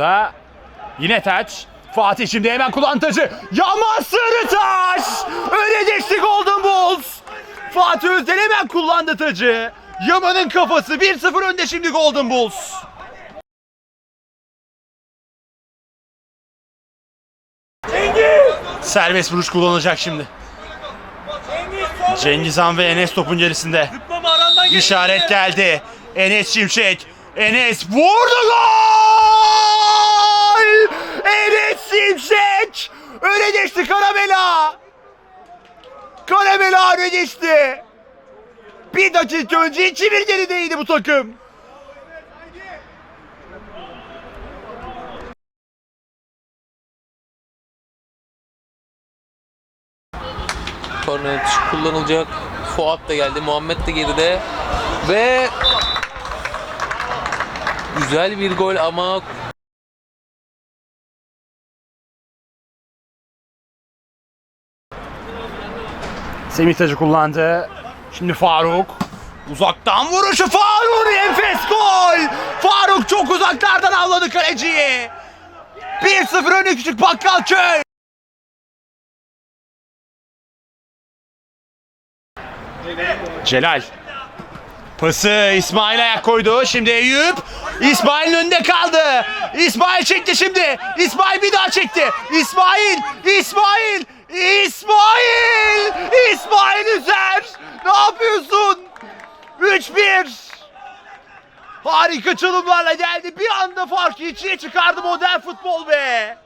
burada. Yine taç. Fatih şimdi hemen kullanıcı. Yaman Sarıtaş! Öne geçti Golden Bulls. Fatih Özdel hemen kullandı tacı. Yaman'ın kafası 1-0 önde şimdi Golden Bulls. Serbest vuruş kullanacak şimdi. Cengizhan ve Enes topun gerisinde. İşaret geldi. Enes Şimşek. Enes vurdu gol! Enes Şimşek! Öne geçti Karamela. Karamela öne geçti. Bir dakika önce 2-1 gerideydi bu takım. Korner kullanılacak. Fuat da geldi. Muhammed de geride. Ve güzel bir gol ama Semih Tacı kullandı. Şimdi Faruk. Uzaktan vuruşu Faruk enfes gol. Faruk çok uzaklardan avladı kaleciyi. 1-0 önü küçük Bakkalköy. Celal. Pası İsmail ayak koydu. Şimdi Eyüp. İsmail'in önünde kaldı. İsmail çekti şimdi. İsmail bir daha çekti. İsmail. İsmail. İsmail. İsmail Üzer. Ne yapıyorsun? 3-1. Harika çalımlarla geldi. Bir anda farkı içine çıkardı modern futbol be.